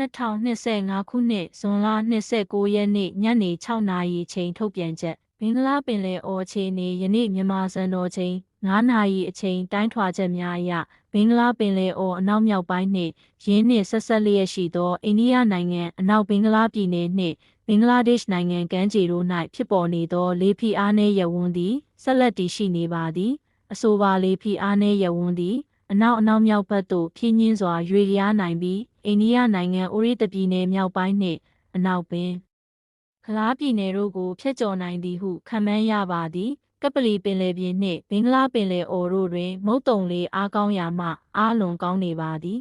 2025ခုနှစ်ဇွန်လ29ရက်နေ့ညနေ6နာရီချိန်ထုတ်ပြန်ချက်ဘင်္ဂလားပင်လယ်အော်ခြေနေယနေ့မြန်မာစံတော်ချိန်9နာရီအချိန်တိုင်းထွာချက်များအရဘင်္ဂလားပင်လယ်အော်အနောက်မြောက်ပိုင်းနှင့်ရင်းနှင့်ဆက်ဆက်လျက်ရှိသောအိန္ဒိယနိုင်ငံအနောက်ဘင်္ဂလားပြည်နယ်နှင့်ဘင်္ဂလားဒေ့ရှ်နိုင်ငံကမ်းခြေတို့၌ဖြစ်ပေါ်နေသောလေဖိအားနည်းရဝန်းသည်ဆက်လက်တည်ရှိနေပါသည်အဆိုပါလေဖိအားနည်းရဝန်းသည် အနောက်အနောက်မြောက်ဘက်သို့ဖြင်းညင်းစွာရွေလျားနိုင်ပြီးအိန္ဒိယနိုင်ငံအိုရီတပြည်နယ်မြောက်ပိုင်းနှင့်အနောက်ပင်ခလားပြည်နယ်တို့ကိုဖျက်ကျော်နိုင်သည်ဟုခန့်မှန်းရပါသည်ကပလီပင်လယ်ပြင်နှင့်ဘင်္ဂလားပင်လယ်အော်တို့တွင်မုတ်တုံလေးအားကောင်းရာမှအားလွန်ကောင်းနေပါသည်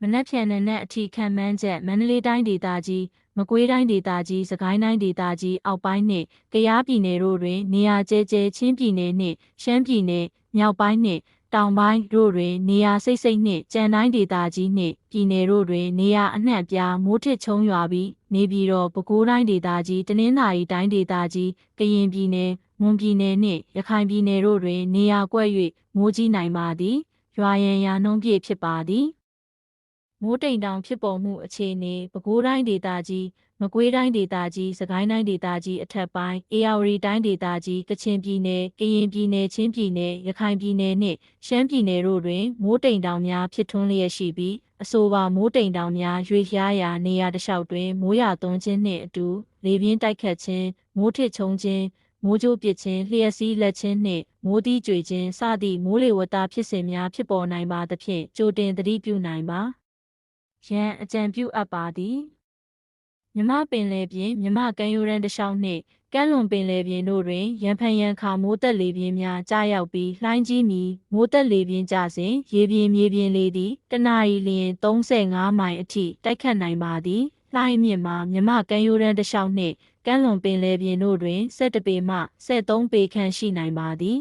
မနက်ဖြန်နနက်အထိခံမှန်းချက်မန္တလေးတိုင်းဒေသကြီးမကွေးတိုင်းဒေသကြီးစကိုင်းတိုင်းဒေသကြီးအောက်ပိုင်းနှင့်ကယားပြည်နယ်တို့တွင်နေရာကျဲကျဲချင်းပြည်နယ်နှင့်ရှမ်းပြည်နယ်မြောက်ပိုင်းနှင့် တောင်ပိုင်းတို့တွင်နေရာစိတ်စိတ်နှင့်ကြံတိုင်းဒေသကြီးနှင့်ပြည်နယ်တို့တွင်နေရာအနှံ့အပြားမိုးထစ်ချုံရွာပြီးနေပြည်တော်ပဲခူးတိုင်းဒေသကြီးတနင်္သာရီတိုင်းဒေသကြီးကရင်ပြည်နယ်မွန်ပြည်နယ်နှင့်ရခိုင်ပြည်နယ်တို့တွင်နေရာကွက်၍မိုးကြီးနိုင်ပါသည်ရွာရန်ရာနှုန်းပြည့်ဖြစ်ပါသည်မိုးတိမ်တောင်ဖြစ်ပေါ်မှုအခြေအနေပဲခူးတိုင်းဒေသကြီး မကွေးတိုင်းဒေသကြီးစကိုင်းတိုင်းဒေသကြီးအထက်ပိုင်းအေရဝတီတိုင်းဒေသကြီးကချင်ပြည်နယ်ကရင်ပြည်နယ်ချင်းပြည်နယ်ရခိုင်ပြည်နယ်နှင့်ရှမ်းပြည်နယ်တို့တွင်မိုးတိမ်တောင်များဖြစ်ထွန်းလျက်ရှိပြီးအဆိုပါမိုးတိမ်တောင်များရွေလျားရာနေရာတစ်လျှောက်တွင်မိုးရွာသွန်းခြင်းနှင့်အတူလေပြင်းတိုက်ခတ်ခြင်းမိုးထစ်ချုံခြင်းမိုးကြိုးပစ်ခြင်းလျှက်စီးလက်ခြင်းနှင့်မိုးတီးကြွေခြင်းစသည့်မိုးလေဝသဖြစ်စဉ်များဖြစ်ပေါ်နိုင်ပါသဖြင့်ကြိုတင်သတိပြုနိုင်ပါရန်အကြံပြုအပ်ပါသည် မြမပင်လယ်ပြင်မြမကမ်းရိုးတန်းတစ်လျှောက်နှင့်ကမ်းလွန်ပင်လယ်ပြင်တို့တွင်ရန်ဖန်ရန်ခါမိုးတက်လေပြင်းများကြားရောက်ပြီးလှိုင်းကြီးမီမိုးတက်လေပြင်းကြစဉ်ရေပြင်းမြေပြင်းလေသည်တနအီလျင်35မိုင်အထိတိုက်ခတ်နိုင်ပါသည်လှိုင်းမြင့်မှာမြမကမ်းရိုးတန်းတစ်လျှောက်နှင့်ကမ်းလွန်ပင်လယ်ပြင်တို့တွင်17ပေမှ73ပေခန့်ရှိနိုင်ပါသည်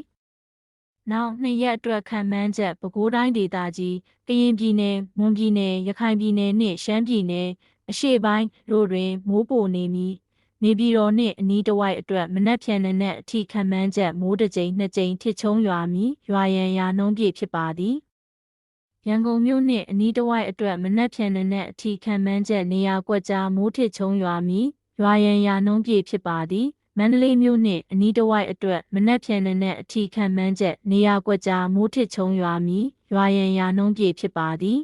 နောက်နှစ်ရက်အတွက်ခံမှန်းချက်ပဲခူးတိုင်းဒေသကြီးကရင်ပြည်နယ်မွန်ပြည်နယ်ရခိုင်ပြည်နယ်နှင့်ရှမ်းပြည်နယ် အရှေ့ပိုင်းတို့တွင်မိုးပိုနေမည်နေပြည်တော်နှင့်အနီးတစ်ဝိုက်အတွက်မနက်ဖြန်နနက်အထိခံမှန်းချက်မိုးတစ်ကြိမ်နှစ်ကြိမ်ထစ်ချုံရွာမည်ရွာရန်ရာနှုံးပြည့်ဖြစ်ပါသည်ရန်ကုန်မြို့နှင့်အနီးတစ်ဝိုက်အတွက်မနက်ဖြန်နနက်အထိခံမှန်းချက်နေရာကွက်ကြားမိုးထစ်ချုံရွာမည်ရွာရန်ရာနှုံးပြည့်ဖြစ်ပါသည်မန္တလေးမြို့နှင့်အနီးတစ်ဝိုက်အတွက်မနက်ဖြန်နနက်အထိခံမှန်းချက်နေရာကွက်ကြားမိုးထစ်ချုံရွာမည်ရွာရန်ရာနှုံးပြည့်ဖြစ်ပါသည်